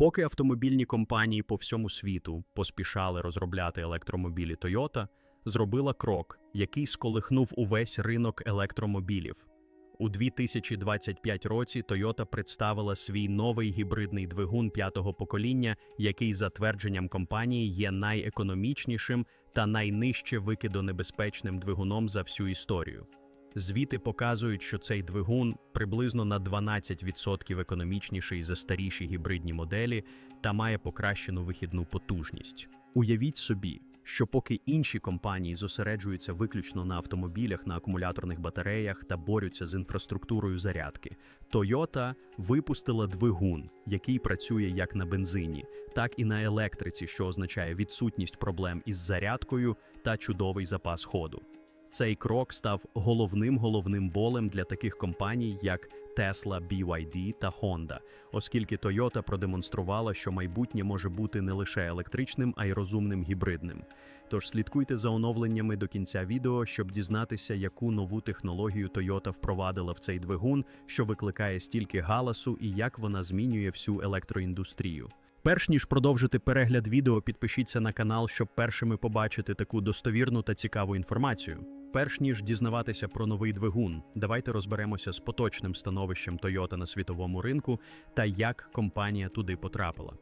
Поки автомобільні компанії по всьому світу поспішали розробляти електромобілі Toyota, зробила крок, який сколихнув увесь ринок електромобілів. У 2025 році Toyota представила свій новий гібридний двигун п'ятого покоління, який, за твердженням компанії, є найекономічнішим та найнижче викидонебезпечним двигуном за всю історію. Звіти показують, що цей двигун приблизно на 12% економічніший за старіші гібридні моделі та має покращену вихідну потужність. Уявіть собі, що поки інші компанії зосереджуються виключно на автомобілях, на акумуляторних батареях та борються з інфраструктурою зарядки, Toyota випустила двигун, який працює як на бензині, так і на електриці, що означає відсутність проблем із зарядкою та чудовий запас ходу. Цей крок став головним головним болем для таких компаній, як Tesla, BYD та Honda, оскільки Toyota продемонструвала, що майбутнє може бути не лише електричним, а й розумним гібридним. Тож слідкуйте за оновленнями до кінця відео, щоб дізнатися, яку нову технологію Toyota впровадила в цей двигун, що викликає стільки галасу і як вона змінює всю електроіндустрію. Перш ніж продовжити перегляд відео, підпишіться на канал, щоб першими побачити таку достовірну та цікаву інформацію. Перш ніж дізнаватися про новий двигун, давайте розберемося з поточним становищем Toyota на світовому ринку та як компанія туди потрапила.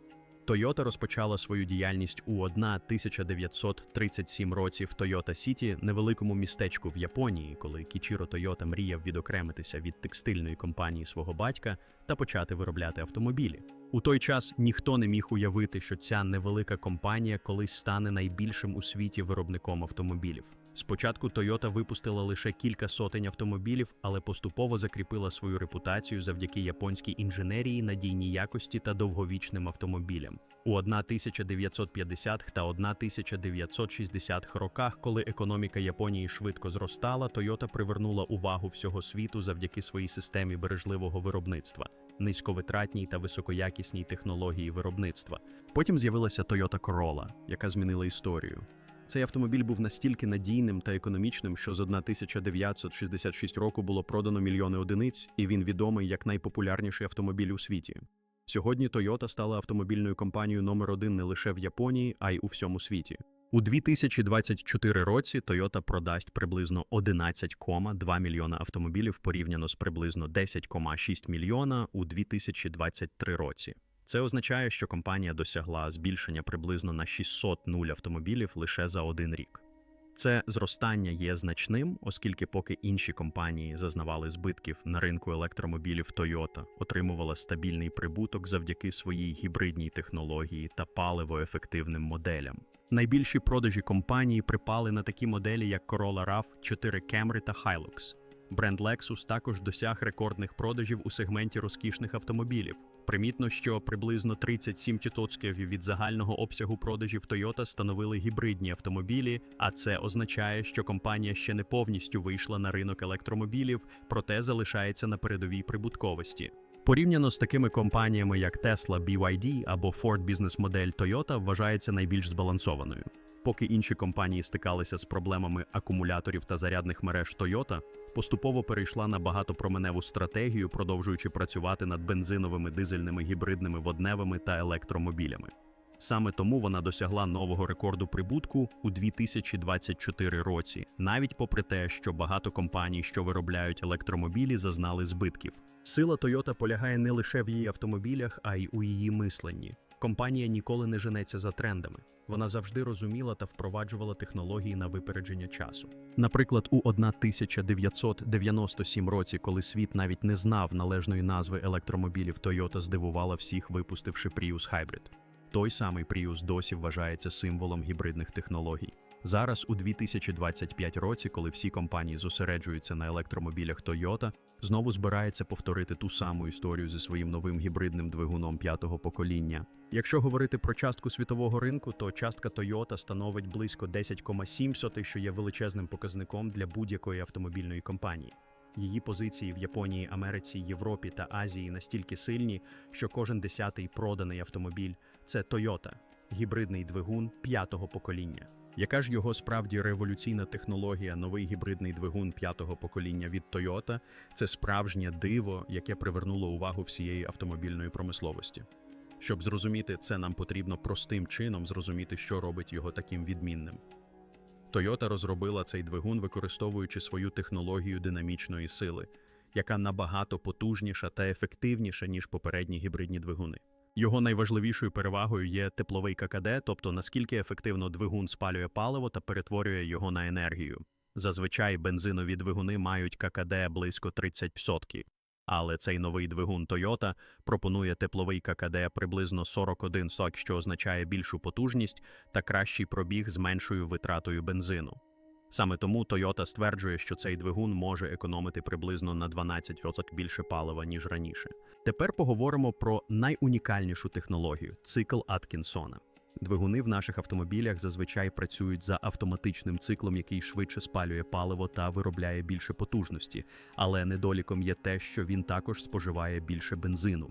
Toyota розпочала свою діяльність у 1937 році в Toyota City, невеликому містечку в Японії, коли Кічіро Toyota мріяв відокремитися від текстильної компанії свого батька та почати виробляти автомобілі. У той час ніхто не міг уявити, що ця невелика компанія колись стане найбільшим у світі виробником автомобілів. Спочатку Toyota випустила лише кілька сотень автомобілів, але поступово закріпила свою репутацію завдяки японській інженерії, надійній якості та довговічним автомобілям. У 1950 та 1960 роках, коли економіка Японії швидко зростала, Toyota привернула увагу всього світу завдяки своїй системі бережливого виробництва, низьковитратній та високоякісній технології виробництва. Потім з'явилася Toyota Corolla, яка змінила історію. Цей автомобіль був настільки надійним та економічним, що з 1966 року було продано мільйони одиниць, і він відомий як найпопулярніший автомобіль у світі. Сьогодні Toyota стала автомобільною компанією номер один не лише в Японії, а й у всьому світі. У 2024 році Toyota продасть приблизно 11,2 мільйона автомобілів порівняно з приблизно 10,6 мільйона у 2023 році. Це означає, що компанія досягла збільшення приблизно на 600 нуль автомобілів лише за один рік. Це зростання є значним, оскільки поки інші компанії зазнавали збитків на ринку електромобілів Toyota, отримувала стабільний прибуток завдяки своїй гібридній технології та паливоефективним моделям. Найбільші продажі компанії припали на такі моделі, як Corolla RAV, 4 Camry та Hilux. Бренд Lexus також досяг рекордних продажів у сегменті розкішних автомобілів. Примітно, що приблизно 37% від загального обсягу продажів Toyota становили гібридні автомобілі, а це означає, що компанія ще не повністю вийшла на ринок електромобілів, проте залишається на передовій прибутковості. Порівняно з такими компаніями, як Tesla, BYD або Ford бізнес-модель Toyota вважається найбільш збалансованою. Поки інші компанії стикалися з проблемами акумуляторів та зарядних мереж Toyota, поступово перейшла на багатопроменеву стратегію, продовжуючи працювати над бензиновими, дизельними, гібридними, водневими та електромобілями. Саме тому вона досягла нового рекорду прибутку у 2024 році, навіть попри те, що багато компаній, що виробляють електромобілі, зазнали збитків. Сила Toyota полягає не лише в її автомобілях, а й у її мисленні. Компанія ніколи не женеться за трендами. Вона завжди розуміла та впроваджувала технології на випередження часу. Наприклад, у 1997 році, коли світ навіть не знав належної назви електромобілів, Toyota здивувала всіх, випустивши Prius Hybrid. Той самий Prius досі вважається символом гібридних технологій. Зараз, у 2025 році, коли всі компанії зосереджуються на електромобілях Toyota, знову збирається повторити ту саму історію зі своїм новим гібридним двигуном п'ятого покоління. Якщо говорити про частку світового ринку, то частка Toyota становить близько 10,7, що є величезним показником для будь-якої автомобільної компанії. Її позиції в Японії, Америці, Європі та Азії настільки сильні, що кожен десятий проданий автомобіль це Toyota – гібридний двигун п'ятого покоління. Яка ж його справді революційна технологія, новий гібридний двигун п'ятого покоління від Toyota – це справжнє диво, яке привернуло увагу всієї автомобільної промисловості. Щоб зрозуміти це, нам потрібно простим чином зрозуміти, що робить його таким відмінним. Toyota розробила цей двигун, використовуючи свою технологію динамічної сили, яка набагато потужніша та ефективніша, ніж попередні гібридні двигуни. Його найважливішою перевагою є тепловий ККД, тобто наскільки ефективно двигун спалює паливо та перетворює його на енергію. Зазвичай бензинові двигуни мають ККД близько 30%, але цей новий двигун Toyota пропонує тепловий ККД приблизно 41 сок, що означає більшу потужність та кращий пробіг з меншою витратою бензину. Саме тому Toyota стверджує, що цей двигун може економити приблизно на 12% більше палива, ніж раніше. Тепер поговоримо про найунікальнішу технологію цикл Аткінсона. Двигуни в наших автомобілях зазвичай працюють за автоматичним циклом, який швидше спалює паливо та виробляє більше потужності, але недоліком є те, що він також споживає більше бензину.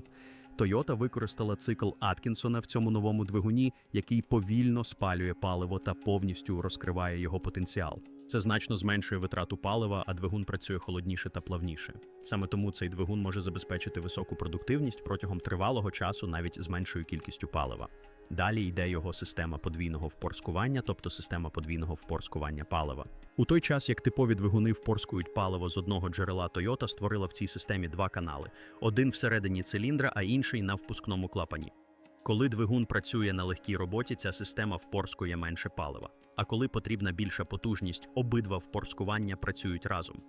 Toyota використала цикл Аткінсона в цьому новому двигуні, який повільно спалює паливо та повністю розкриває його потенціал. Це значно зменшує витрату палива, а двигун працює холодніше та плавніше. Саме тому цей двигун може забезпечити високу продуктивність протягом тривалого часу навіть з меншою кількістю палива. Далі йде його система подвійного впорскування, тобто система подвійного впорскування палива. У той час, як типові двигуни впорскують паливо з одного джерела, Toyota створила в цій системі два канали: один всередині циліндра, а інший на впускному клапані. Коли двигун працює на легкій роботі, ця система впорскує менше палива. А коли потрібна більша потужність, обидва впорскування працюють разом.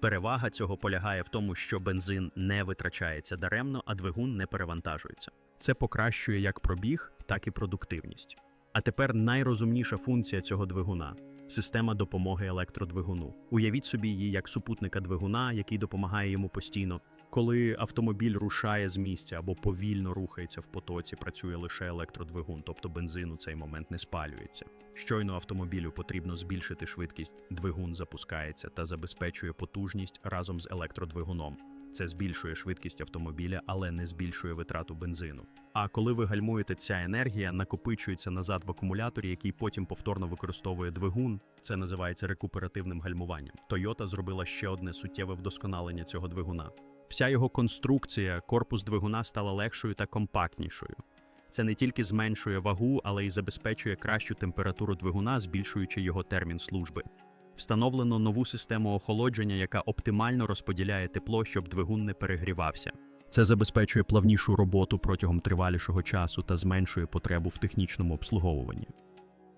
Перевага цього полягає в тому, що бензин не витрачається даремно, а двигун не перевантажується. Це покращує як пробіг, так і продуктивність. А тепер найрозумніша функція цього двигуна система допомоги електродвигуну. Уявіть собі її як супутника двигуна, який допомагає йому постійно. Коли автомобіль рушає з місця або повільно рухається в потоці, працює лише електродвигун, тобто бензин у цей момент не спалюється. Щойно автомобілю потрібно збільшити швидкість, двигун запускається та забезпечує потужність разом з електродвигуном. Це збільшує швидкість автомобіля, але не збільшує витрату бензину. А коли ви гальмуєте, ця енергія накопичується назад в акумуляторі, який потім повторно використовує двигун. Це називається рекуперативним гальмуванням. Toyota зробила ще одне суттєве вдосконалення цього двигуна. Вся його конструкція, корпус двигуна стала легшою та компактнішою. Це не тільки зменшує вагу, але й забезпечує кращу температуру двигуна, збільшуючи його термін служби. Встановлено нову систему охолодження, яка оптимально розподіляє тепло, щоб двигун не перегрівався. Це забезпечує плавнішу роботу протягом тривалішого часу та зменшує потребу в технічному обслуговуванні.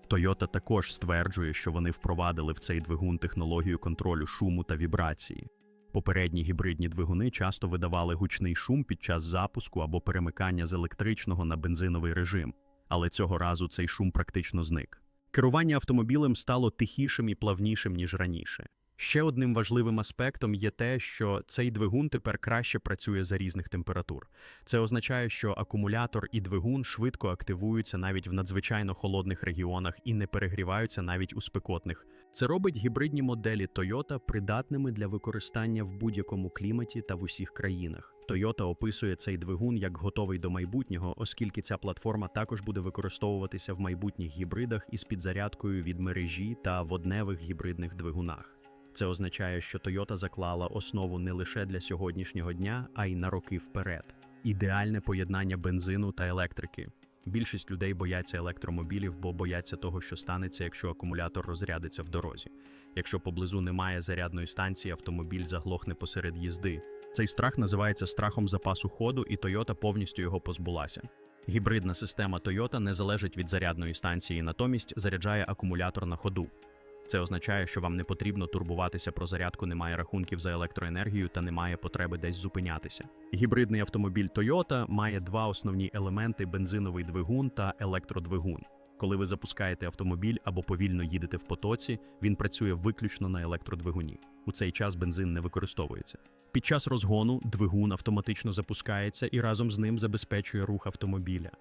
Toyota також стверджує, що вони впровадили в цей двигун технологію контролю шуму та вібрації. Попередні гібридні двигуни часто видавали гучний шум під час запуску або перемикання з електричного на бензиновий режим, але цього разу цей шум практично зник. Керування автомобілем стало тихішим і плавнішим, ніж раніше. Ще одним важливим аспектом є те, що цей двигун тепер краще працює за різних температур. Це означає, що акумулятор і двигун швидко активуються навіть в надзвичайно холодних регіонах і не перегріваються навіть у спекотних. Це робить гібридні моделі Toyota придатними для використання в будь-якому кліматі та в усіх країнах. Toyota описує цей двигун як готовий до майбутнього, оскільки ця платформа також буде використовуватися в майбутніх гібридах із підзарядкою від мережі та водневих гібридних двигунах. Це означає, що Toyota заклала основу не лише для сьогоднішнього дня, а й на роки вперед. Ідеальне поєднання бензину та електрики. Більшість людей бояться електромобілів, бо бояться того, що станеться, якщо акумулятор розрядиться в дорозі. Якщо поблизу немає зарядної станції, автомобіль заглохне посеред їзди. Цей страх називається страхом запасу ходу, і Toyota повністю його позбулася. Гібридна система Toyota не залежить від зарядної станції, натомість заряджає акумулятор на ходу. Це означає, що вам не потрібно турбуватися про зарядку, немає рахунків за електроенергію та немає потреби десь зупинятися. Гібридний автомобіль Toyota має два основні елементи: бензиновий двигун та електродвигун. Коли ви запускаєте автомобіль або повільно їдете в потоці, він працює виключно на електродвигуні. У цей час бензин не використовується. Під час розгону двигун автоматично запускається і разом з ним забезпечує рух автомобіля.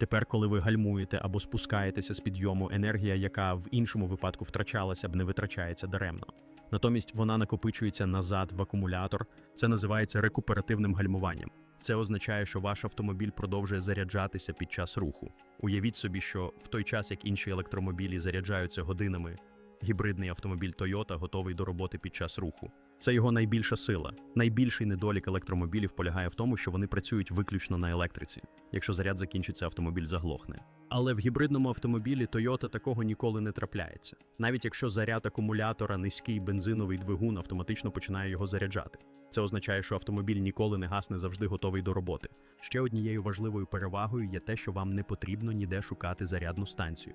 Тепер, коли ви гальмуєте або спускаєтеся з підйому, енергія, яка в іншому випадку втрачалася б, не витрачається даремно. Натомість вона накопичується назад в акумулятор. Це називається рекуперативним гальмуванням. Це означає, що ваш автомобіль продовжує заряджатися під час руху. Уявіть собі, що в той час, як інші електромобілі заряджаються годинами, гібридний автомобіль Toyota готовий до роботи під час руху. Це його найбільша сила. Найбільший недолік електромобілів полягає в тому, що вони працюють виключно на електриці. Якщо заряд закінчиться, автомобіль заглохне. Але в гібридному автомобілі Toyota такого ніколи не трапляється. Навіть якщо заряд акумулятора низький бензиновий двигун автоматично починає його заряджати. Це означає, що автомобіль ніколи не гасне, завжди готовий до роботи. Ще однією важливою перевагою є те, що вам не потрібно ніде шукати зарядну станцію.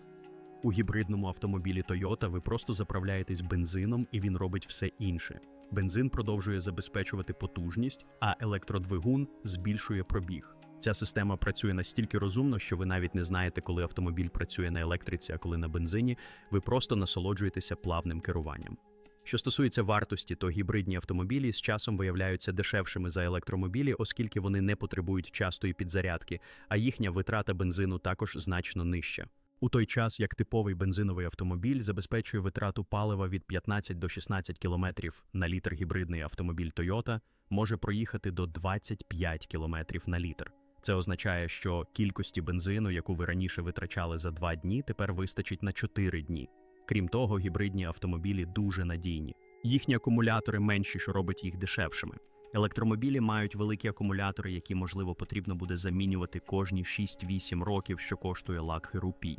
У гібридному автомобілі Toyota ви просто заправляєтесь бензином і він робить все інше. Бензин продовжує забезпечувати потужність, а електродвигун збільшує пробіг. Ця система працює настільки розумно, що ви навіть не знаєте, коли автомобіль працює на електриці, а коли на бензині, ви просто насолоджуєтеся плавним керуванням. Що стосується вартості, то гібридні автомобілі з часом виявляються дешевшими за електромобілі, оскільки вони не потребують частої підзарядки, а їхня витрата бензину також значно нижча. У той час як типовий бензиновий автомобіль забезпечує витрату палива від 15 до 16 км на літр гібридний автомобіль Toyota може проїхати до 25 км на літр. Це означає, що кількості бензину, яку ви раніше витрачали за 2 дні, тепер вистачить на 4 дні. Крім того, гібридні автомобілі дуже надійні. Їхні акумулятори менші, що робить їх дешевшими. Електромобілі мають великі акумулятори, які, можливо, потрібно буде замінювати кожні 6-8 років, що коштує лакхи рупій.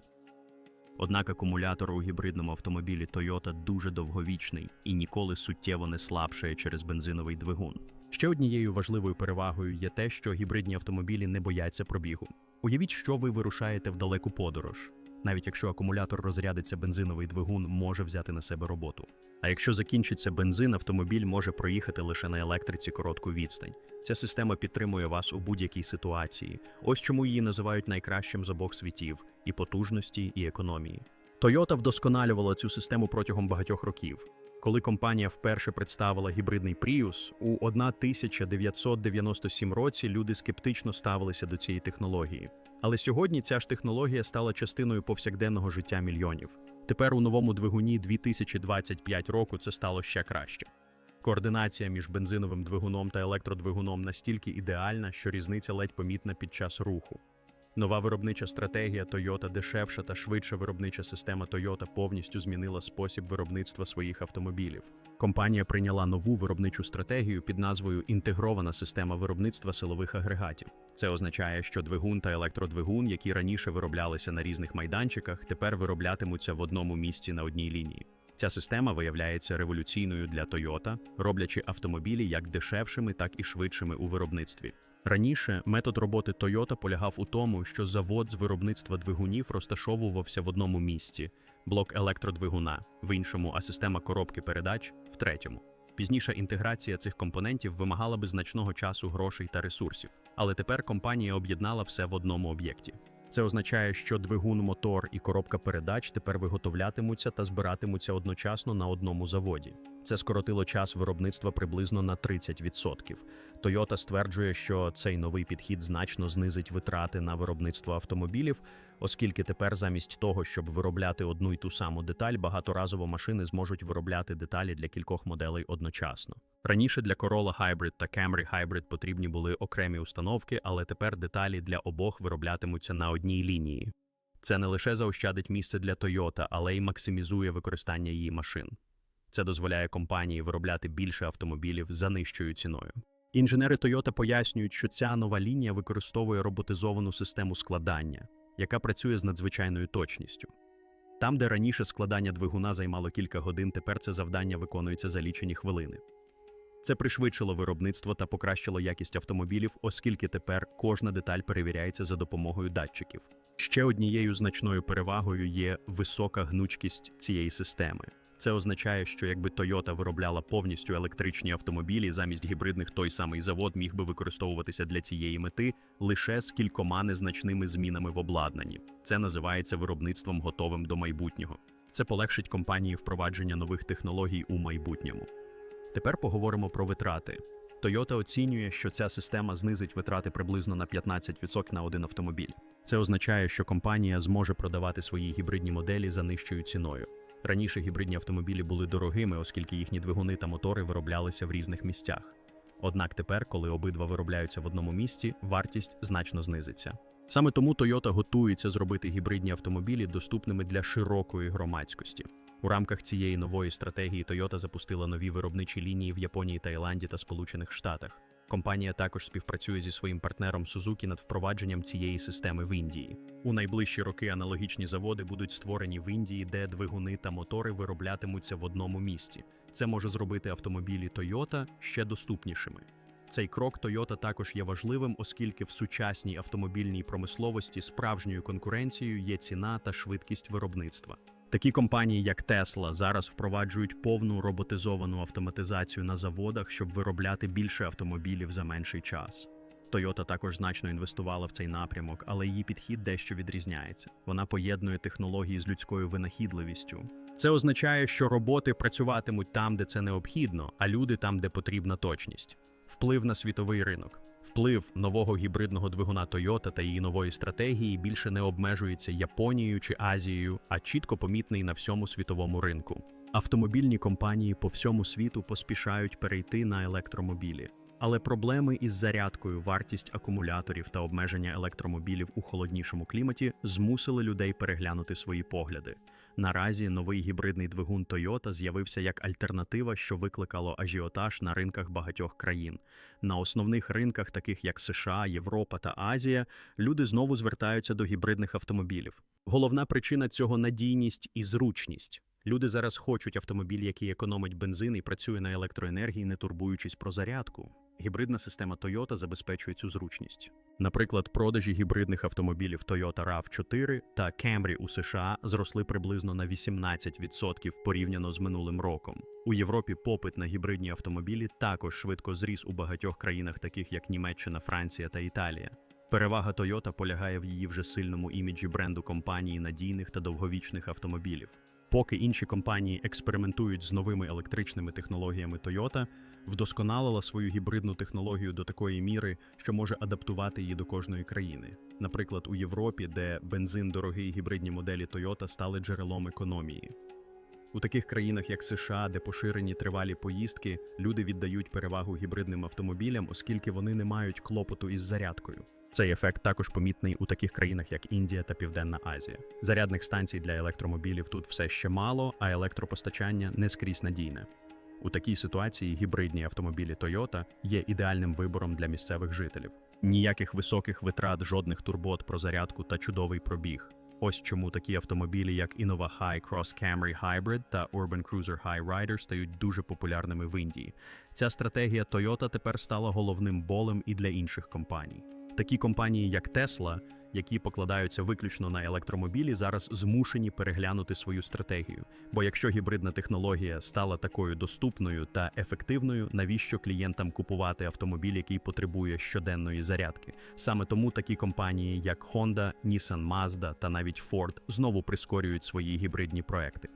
Однак акумулятор у гібридному автомобілі Toyota дуже довговічний і ніколи суттєво не слабшає через бензиновий двигун. Ще однією важливою перевагою є те, що гібридні автомобілі не бояться пробігу. Уявіть, що ви вирушаєте в далеку подорож. Навіть якщо акумулятор розрядиться, бензиновий двигун може взяти на себе роботу. А якщо закінчиться бензин, автомобіль може проїхати лише на електриці коротку відстань. Ця система підтримує вас у будь-якій ситуації. Ось чому її називають найкращим з обох світів і потужності, і економії. Toyota вдосконалювала цю систему протягом багатьох років. Коли компанія вперше представила гібридний Prius, у 1997 році люди скептично ставилися до цієї технології. Але сьогодні ця ж технологія стала частиною повсякденного життя мільйонів. Тепер у новому двигуні 2025 року це стало ще краще. Координація між бензиновим двигуном та електродвигуном настільки ідеальна, що різниця ледь помітна під час руху. Нова виробнича стратегія Toyota дешевша та швидша виробнича система Toyota повністю змінила спосіб виробництва своїх автомобілів. Компанія прийняла нову виробничу стратегію під назвою Інтегрована система виробництва силових агрегатів. Це означає, що двигун та електродвигун, які раніше вироблялися на різних майданчиках, тепер вироблятимуться в одному місці на одній лінії. Ця система виявляється революційною для Toyota, роблячи автомобілі як дешевшими, так і швидшими у виробництві. Раніше метод роботи Toyota полягав у тому, що завод з виробництва двигунів розташовувався в одному місці, блок електродвигуна, в іншому, а система коробки передач в третьому. Пізніша інтеграція цих компонентів вимагала би значного часу, грошей та ресурсів. Але тепер компанія об'єднала все в одному об'єкті. Це означає, що двигун, мотор і коробка передач тепер виготовлятимуться та збиратимуться одночасно на одному заводі. Це скоротило час виробництва приблизно на 30%. Toyota стверджує, що цей новий підхід значно знизить витрати на виробництво автомобілів, оскільки тепер замість того, щоб виробляти одну й ту саму деталь, багаторазово машини зможуть виробляти деталі для кількох моделей одночасно. Раніше для Corolla Hybrid та Camry Hybrid потрібні були окремі установки, але тепер деталі для обох вироблятимуться на одній лінії. Це не лише заощадить місце для Toyota, але й максимізує використання її машин. Це дозволяє компанії виробляти більше автомобілів за нижчою ціною. Інженери Toyota пояснюють, що ця нова лінія використовує роботизовану систему складання, яка працює з надзвичайною точністю. Там, де раніше складання двигуна займало кілька годин, тепер це завдання виконується за лічені хвилини. Це пришвидшило виробництво та покращило якість автомобілів, оскільки тепер кожна деталь перевіряється за допомогою датчиків. Ще однією значною перевагою є висока гнучкість цієї системи. Це означає, що якби Toyota виробляла повністю електричні автомобілі, замість гібридних той самий завод міг би використовуватися для цієї мети лише з кількома незначними змінами в обладнанні. Це називається виробництвом готовим до майбутнього. Це полегшить компанії впровадження нових технологій у майбутньому. Тепер поговоримо про витрати. Toyota оцінює, що ця система знизить витрати приблизно на 15% на один автомобіль. Це означає, що компанія зможе продавати свої гібридні моделі за нижчою ціною. Раніше гібридні автомобілі були дорогими, оскільки їхні двигуни та мотори вироблялися в різних місцях. Однак тепер, коли обидва виробляються в одному місці, вартість значно знизиться. Саме тому Toyota готується зробити гібридні автомобілі доступними для широкої громадськості. У рамках цієї нової стратегії Toyota запустила нові виробничі лінії в Японії, Таїланді та Сполучених Штатах. Компанія також співпрацює зі своїм партнером Suzuki над впровадженням цієї системи в Індії. У найближчі роки аналогічні заводи будуть створені в Індії, де двигуни та мотори вироблятимуться в одному місці. Це може зробити автомобілі Toyota ще доступнішими. Цей крок Toyota також є важливим, оскільки в сучасній автомобільній промисловості справжньою конкуренцією є ціна та швидкість виробництва. Такі компанії, як Tesla, зараз впроваджують повну роботизовану автоматизацію на заводах, щоб виробляти більше автомобілів за менший час. Toyota також значно інвестувала в цей напрямок, але її підхід дещо відрізняється. Вона поєднує технології з людською винахідливістю. Це означає, що роботи працюватимуть там, де це необхідно, а люди там, де потрібна точність. Вплив на світовий ринок. Вплив нового гібридного двигуна Toyota та її нової стратегії більше не обмежується Японією чи Азією, а чітко помітний на всьому світовому ринку. Автомобільні компанії по всьому світу поспішають перейти на електромобілі. Але проблеми із зарядкою, вартість акумуляторів та обмеження електромобілів у холоднішому кліматі змусили людей переглянути свої погляди. Наразі новий гібридний двигун Toyota з'явився як альтернатива, що викликало ажіотаж на ринках багатьох країн. На основних ринках, таких як США, Європа та Азія, люди знову звертаються до гібридних автомобілів. Головна причина цього надійність і зручність. Люди зараз хочуть автомобіль, який економить бензин і працює на електроенергії, не турбуючись про зарядку. Гібридна система Toyota забезпечує цю зручність. Наприклад, продажі гібридних автомобілів Toyota RAV4 та Camry у США зросли приблизно на 18% порівняно з минулим роком. У Європі попит на гібридні автомобілі також швидко зріс у багатьох країнах, таких як Німеччина, Франція та Італія. Перевага Toyota полягає в її вже сильному іміджі бренду компанії надійних та довговічних автомобілів. Поки інші компанії експериментують з новими електричними технологіями Toyota, вдосконалила свою гібридну технологію до такої міри, що може адаптувати її до кожної країни. Наприклад, у Європі, де бензин дорогий гібридні моделі Toyota стали джерелом економії. У таких країнах, як США, де поширені тривалі поїздки, люди віддають перевагу гібридним автомобілям, оскільки вони не мають клопоту із зарядкою. Цей ефект також помітний у таких країнах, як Індія та Південна Азія. Зарядних станцій для електромобілів тут все ще мало, а електропостачання не скрізь надійне. У такій ситуації гібридні автомобілі Toyota є ідеальним вибором для місцевих жителів. Ніяких високих витрат, жодних турбот про зарядку та чудовий пробіг. Ось чому такі автомобілі, як Innova High Cross Camry Hybrid та Urban Cruiser High Rider стають дуже популярними в Індії. Ця стратегія Toyota тепер стала головним болем і для інших компаній. Такі компанії, як Tesla, які покладаються виключно на електромобілі, зараз змушені переглянути свою стратегію. Бо якщо гібридна технологія стала такою доступною та ефективною, навіщо клієнтам купувати автомобіль, який потребує щоденної зарядки? Саме тому такі компанії, як Honda, Nissan, Mazda та навіть Ford, знову прискорюють свої гібридні проекти.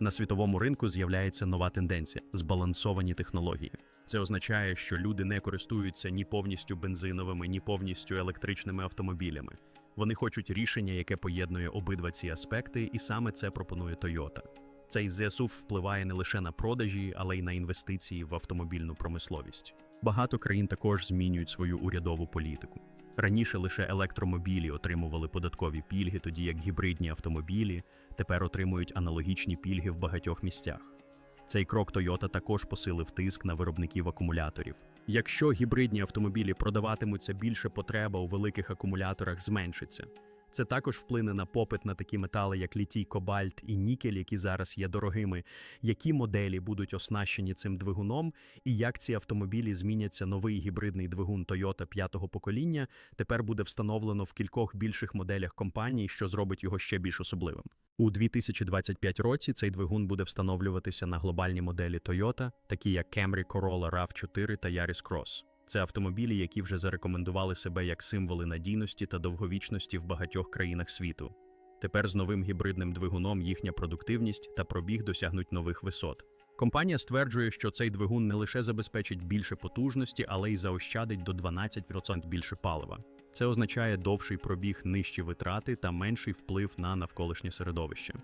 На світовому ринку з'являється нова тенденція збалансовані технології. Це означає, що люди не користуються ні повністю бензиновими, ні повністю електричними автомобілями. Вони хочуть рішення, яке поєднує обидва ці аспекти, і саме це пропонує Toyota. Цей ЗСУ впливає не лише на продажі, але й на інвестиції в автомобільну промисловість. Багато країн також змінюють свою урядову політику. Раніше лише електромобілі отримували податкові пільги, тоді як гібридні автомобілі тепер отримують аналогічні пільги в багатьох місцях. Цей крок Toyota також посилив тиск на виробників акумуляторів. Якщо гібридні автомобілі продаватимуться більше потреба у великих акумуляторах зменшиться. Це також вплине на попит на такі метали, як літій, кобальт і нікель, які зараз є дорогими, які моделі будуть оснащені цим двигуном, і як ці автомобілі зміняться новий гібридний двигун Toyota п'ятого покоління, тепер буде встановлено в кількох більших моделях компаній, що зробить його ще більш особливим. У 2025 році цей двигун буде встановлюватися на глобальні моделі Toyota, такі як Camry Corolla RAV4 та Yaris Cross. Це автомобілі, які вже зарекомендували себе як символи надійності та довговічності в багатьох країнах світу. Тепер з новим гібридним двигуном їхня продуктивність та пробіг досягнуть нових висот. Компанія стверджує, що цей двигун не лише забезпечить більше потужності, але й заощадить до 12% більше палива. Це означає довший пробіг, нижчі витрати та менший вплив на навколишнє середовище.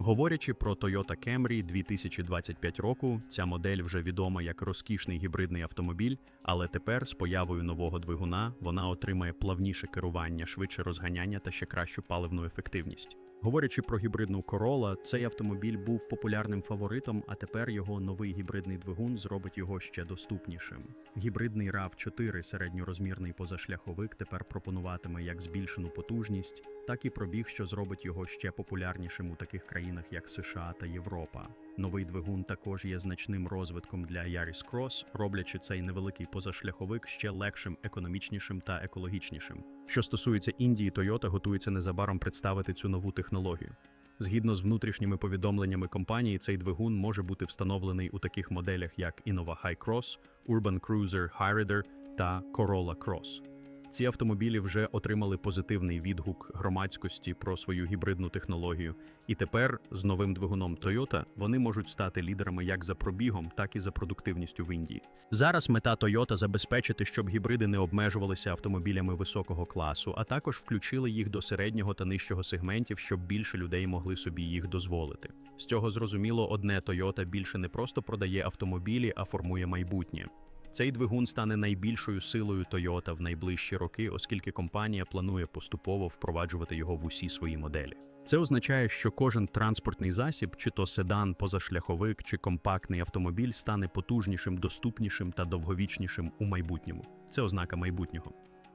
Говорячи про Toyota Camry 2025 року, ця модель вже відома як розкішний гібридний автомобіль, Але тепер, з появою нового двигуна, вона отримає плавніше керування, швидше розганяння та ще кращу паливну ефективність. Говорячи про гібридну Corolla, цей автомобіль був популярним фаворитом, а тепер його новий гібридний двигун зробить його ще доступнішим. Гібридний rav 4 середньорозмірний позашляховик тепер пропонуватиме як збільшену потужність, так і пробіг, що зробить його ще популярнішим у таких країнах, як США та Європа. Новий двигун також є значним розвитком для Yaris Cross, роблячи цей невеликий позашляховик ще легшим, економічнішим та екологічнішим. Що стосується Індії, Toyota готується незабаром представити цю нову технологію. Згідно з внутрішніми повідомленнями компанії, цей двигун може бути встановлений у таких моделях, як Innova High Cross, Urban Cruiser Hyrider та Corolla Cross. Ці автомобілі вже отримали позитивний відгук громадськості про свою гібридну технологію, і тепер з новим двигуном Toyota вони можуть стати лідерами як за пробігом, так і за продуктивністю в Індії. Зараз мета Toyota забезпечити, щоб гібриди не обмежувалися автомобілями високого класу, а також включили їх до середнього та нижчого сегментів, щоб більше людей могли собі їх дозволити. З цього зрозуміло, одне Toyota більше не просто продає автомобілі, а формує майбутнє. Цей двигун стане найбільшою силою Toyota в найближчі роки, оскільки компанія планує поступово впроваджувати його в усі свої моделі. Це означає, що кожен транспортний засіб, чи то седан, позашляховик, чи компактний автомобіль, стане потужнішим, доступнішим та довговічнішим у майбутньому. Це ознака майбутнього.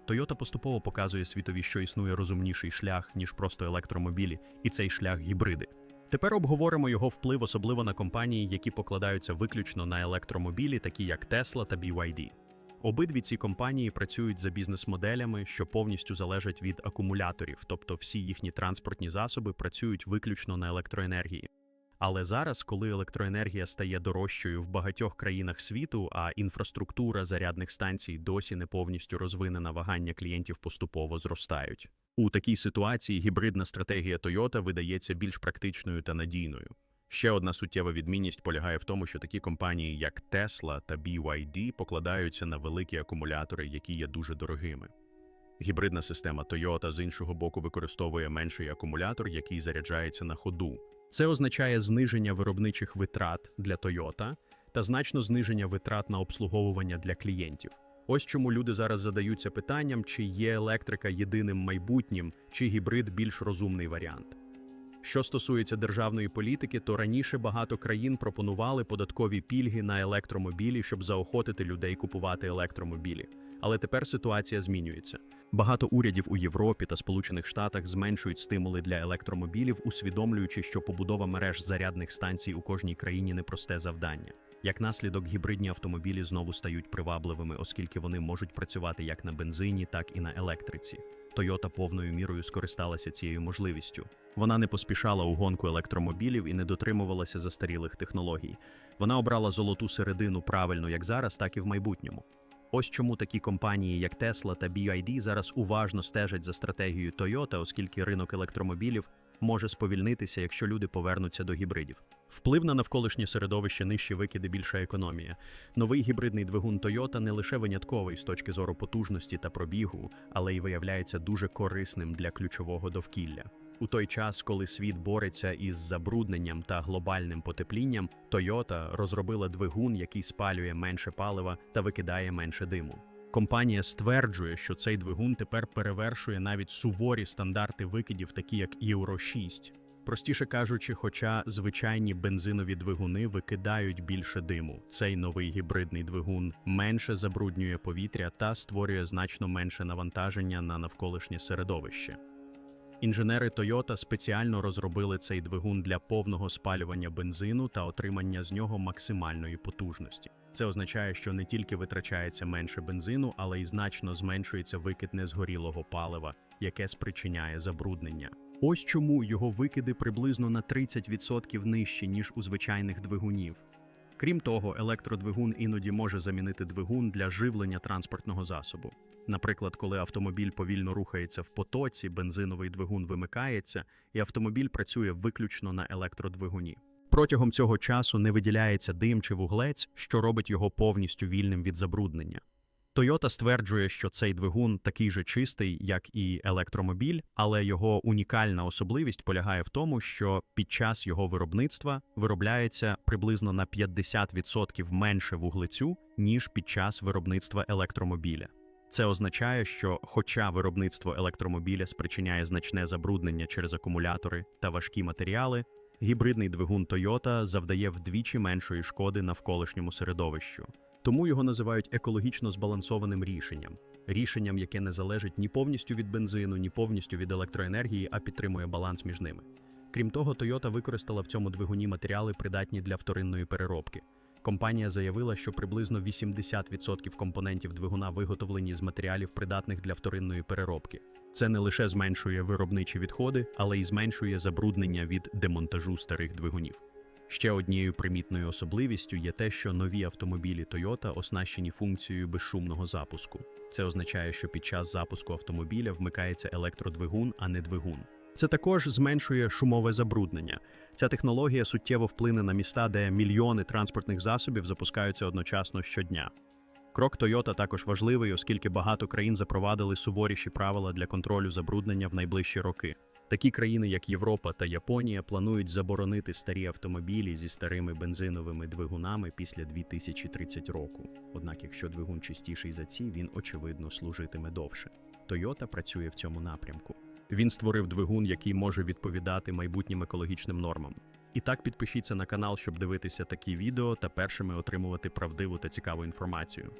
Toyota поступово показує світові, що існує розумніший шлях, ніж просто електромобілі, і цей шлях гібриди. Тепер обговоримо його вплив, особливо на компанії, які покладаються виключно на електромобілі, такі як Tesla та BYD. Обидві ці компанії працюють за бізнес-моделями, що повністю залежать від акумуляторів, тобто всі їхні транспортні засоби працюють виключно на електроенергії. Але зараз, коли електроенергія стає дорожчою в багатьох країнах світу, а інфраструктура зарядних станцій досі не повністю розвинена, вагання клієнтів поступово зростають. У такій ситуації гібридна стратегія Toyota видається більш практичною та надійною. Ще одна суттєва відмінність полягає в тому, що такі компанії, як Tesla та BYD, покладаються на великі акумулятори, які є дуже дорогими. Гібридна система Toyota з іншого боку використовує менший акумулятор, який заряджається на ходу. Це означає зниження виробничих витрат для Toyota та значно зниження витрат на обслуговування для клієнтів. Ось чому люди зараз задаються питанням, чи є електрика єдиним майбутнім, чи гібрид більш розумний варіант. Що стосується державної політики, то раніше багато країн пропонували податкові пільги на електромобілі, щоб заохотити людей купувати електромобілі. Але тепер ситуація змінюється. Багато урядів у Європі та Сполучених Штатах зменшують стимули для електромобілів, усвідомлюючи, що побудова мереж зарядних станцій у кожній країні непросте завдання. Як наслідок, гібридні автомобілі знову стають привабливими, оскільки вони можуть працювати як на бензині, так і на електриці. Toyota повною мірою скористалася цією можливістю. Вона не поспішала у гонку електромобілів і не дотримувалася застарілих технологій. Вона обрала золоту середину правильно як зараз, так і в майбутньому. Ось чому такі компанії, як Tesla та BYD, зараз уважно стежать за стратегією Toyota, оскільки ринок електромобілів може сповільнитися, якщо люди повернуться до гібридів. Вплив на навколишнє середовище нижчі викиди більша економія. Новий гібридний двигун Toyota не лише винятковий з точки зору потужності та пробігу, але й виявляється дуже корисним для ключового довкілля. У той час, коли світ бореться із забрудненням та глобальним потеплінням, Toyota розробила двигун, який спалює менше палива та викидає менше диму. Компанія стверджує, що цей двигун тепер перевершує навіть суворі стандарти викидів, такі як Євро 6. Простіше кажучи, хоча звичайні бензинові двигуни викидають більше диму, цей новий гібридний двигун менше забруднює повітря та створює значно менше навантаження на навколишнє середовище. Інженери Toyota спеціально розробили цей двигун для повного спалювання бензину та отримання з нього максимальної потужності. Це означає, що не тільки витрачається менше бензину, але й значно зменшується викид незгорілого палива, яке спричиняє забруднення. Ось чому його викиди приблизно на 30% нижчі, ніж у звичайних двигунів. Крім того, електродвигун іноді може замінити двигун для живлення транспортного засобу. Наприклад, коли автомобіль повільно рухається в потоці, бензиновий двигун вимикається, і автомобіль працює виключно на електродвигуні. Протягом цього часу не виділяється дим чи вуглець, що робить його повністю вільним від забруднення. Toyota стверджує, що цей двигун такий же чистий, як і електромобіль, але його унікальна особливість полягає в тому, що під час його виробництва виробляється приблизно на 50% менше вуглецю, ніж під час виробництва електромобіля. Це означає, що, хоча виробництво електромобіля спричиняє значне забруднення через акумулятори та важкі матеріали, гібридний двигун Toyota завдає вдвічі меншої шкоди навколишньому середовищу. Тому його називають екологічно збалансованим рішенням, рішенням, яке не залежить ні повністю від бензину, ні повністю від електроенергії, а підтримує баланс між ними. Крім того, Toyota використала в цьому двигуні матеріали, придатні для вторинної переробки. Компанія заявила, що приблизно 80% компонентів двигуна виготовлені з матеріалів, придатних для вторинної переробки. Це не лише зменшує виробничі відходи, але й зменшує забруднення від демонтажу старих двигунів. Ще однією примітною особливістю є те, що нові автомобілі Toyota оснащені функцією безшумного запуску. Це означає, що під час запуску автомобіля вмикається електродвигун, а не двигун. Це також зменшує шумове забруднення. Ця технологія суттєво вплине на міста, де мільйони транспортних засобів запускаються одночасно щодня. Крок Toyota також важливий, оскільки багато країн запровадили суворіші правила для контролю забруднення в найближчі роки. Такі країни, як Європа та Японія, планують заборонити старі автомобілі зі старими бензиновими двигунами після 2030 року. Однак, якщо двигун чистіший за ці, він очевидно служитиме довше. Toyota працює в цьому напрямку. Він створив двигун, який може відповідати майбутнім екологічним нормам. І так підпишіться на канал, щоб дивитися такі відео та першими отримувати правдиву та цікаву інформацію.